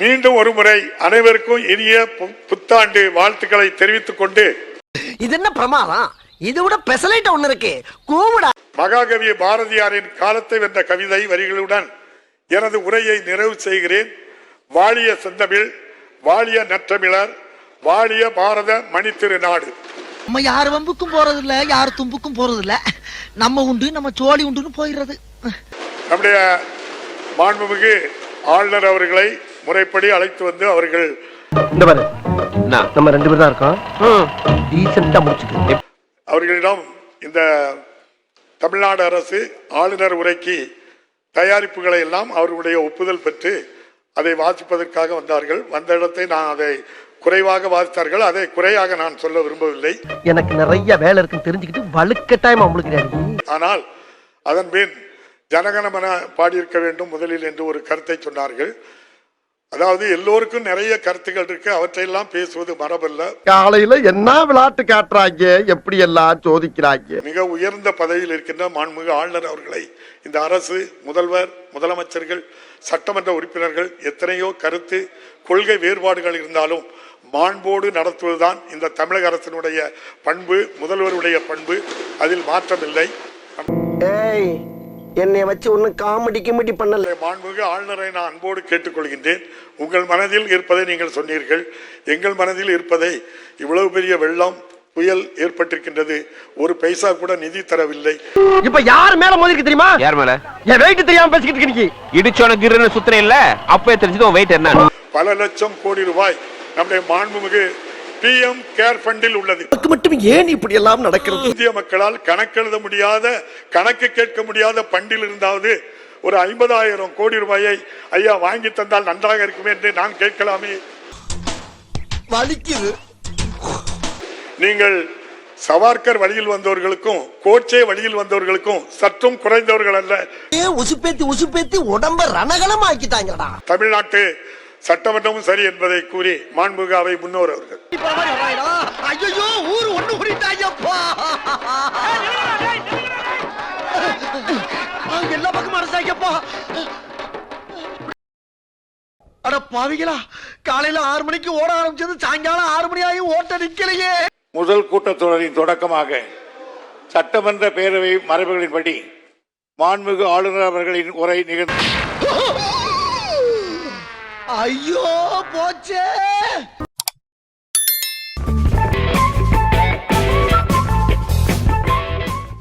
மீண்டும் ஒரு முறை அனைவருக்கும் இனிய புத்தாண்டு வாழ்த்துக்களை தெரிவித்துக் கொண்டு இது என்ன பிரமாதம்? இது விட பெசலைட் ஒண்ணு இருக்கு. கூவுடா. மகாகவி பாரதியாரின் காலத்தை வென்ற கவிதை வரிகளுடன் எனது உரையை நிறைவு செய்கிறேன். வாழிய செந்தமிழ் வாழிய நற்றமிழர் வாழிய பாரத மணித்திருநாடு நம்ம யார் வம்புக்கும் போறது இல்ல யார் தும்புக்கும் போறது இல்ல நம்ம உண்டு நம்ம சோழி உண்டுன்னு போயிடுறது. நம்முடைய மாண்புமிகு ஆளுநர் அவர்களை முறைப்படி அழைத்து வந்து அவர்கள் இந்த பாரு. நம்ம ரெண்டு பேரும் தான் இருக்கோம். அவர்களிடம் இந்த தமிழ்நாடு அரசு ஆளுநர் உரைக்கு தயாரிப்புகளை எல்லாம் அவர்களுடைய ஒப்புதல் பெற்று அதை வாசிப்பதற்காக வந்தார்கள். வந்த இடத்தை நான் அதை குறைவாக வாசித்தார்கள். அதை குறையாக நான் சொல்ல விரும்பவில்லை. எனக்கு நிறைய வேலை இருக்குன்னு தெரிஞ்சுக்கிட்டு வலுக்கட்டாயமா உங்களுக்கு ஆனால் அதன் பின் ஜனகணமன பாடியிருக்க வேண்டும் முதலில் என்று ஒரு கருத்தை சொன்னார்கள். அதாவது எல்லோருக்கும் நிறைய கருத்துக்கள் இருக்கு. அவற்றையெல்லாம் பேசுவது மரபல்ல. காலையில என்ன விளையாட்டு காட்டுறாங்க? எப்படி எல்லாம் சோதிக்கிறாங்க? மிக உயர்ந்த பதவியில் இருக்கின்ற மாண்புமிகு ஆளுநர் அவர்களை இந்த அரசு முதல்வர் முதலமைச்சர்கள் சட்டமன்ற உறுப்பினர்கள் எத்தனையோ கருத்து கொள்கை வேறுபாடுகள் இருந்தாலும் மாண்போடு நடத்துவதுதான் இந்த தமிழக அரசினுடைய பண்பு முதல்வருடைய பண்பு. அதில் மாற்றமில்லை. ஏய் என்னை வச்சு ஒண்ணு காமெடி கிமெடி பண்ணல. மாண்புமிகு ஆளுநரை நான் அன்போடு கேட்டுக்கொள்கின்றேன். உங்கள் மனதில் இருப்பதை நீங்கள் சொன்னீர்கள். எங்கள் மனதில் இருப்பதை இவ்வளவு பெரிய வெள்ளம் புயல் ஏற்பட்டிருக்கின்றது. ஒரு பைசா கூட நிதி தரவில்லை. இப்ப யார் மேல மோதிருக்கு தெரியுமா? யார் மேல? என் வெயிட் தெரியாம பேசிக்கிட்டு இருக்கீங்க இடிச்சோன கிருன்னு சுத்துற இல்ல அப்பவே தெரிஞ்சது உன் வெயிட் என்ன பல லட்சம் கோடி ரூபாய் நம்முடைய மாண்புமிகு பிஎம் கேர் ஃபண்டில் உள்ளது. மட்டும் ஏன் இப்படி எல்லாம் நடக்கிறது? இந்திய மக்களால் கணக்கெழுத முடியாத கணக்கு கேட்க முடியாத பண்டில் இருந்தாவது ஒரு ஐம்பதாயிரம் கோடி ரூபாயை ஐயா வாங்கி தந்தால் நன்றாக இருக்குமே என்று நான் கேட்கலாமே. வலிக்குது. நீங்கள் சவார்கர் வழியில் வந்தவர்களுக்கும் கோட்சே வழியில் வந்தவர்களுக்கும் சற்றும் குறைந்தவர்கள் அல்ல. ஏ உசுப்பேத்தி உசுப்பேத்தி உடம்ப ரணகலம் ஆக்கிட்டாங்கடா தமிழ்நாட்டு சட்டமன்றமும் சரி என்பதை கூறி மாண்புமிகு அவை முன்னோர் அவர்கள். எல்லா பக்கமும் அரசாங்கப்பா அட பாவிகளா காலையில ஆறு மணிக்கு ஓட ஆரம்பிச்சது சாயங்காலம் ஆறு மணி ஆகி ஓட்ட நிக்கலையே. முதல் கூட்டத்தொடரின் தொடக்கமாக சட்டமன்ற பேரவை மரபுகளின்படி மாண்புமிகு ஆளுநர் அவர்களின் உரை நிகழ்ந்து ஐயோ போச்சே.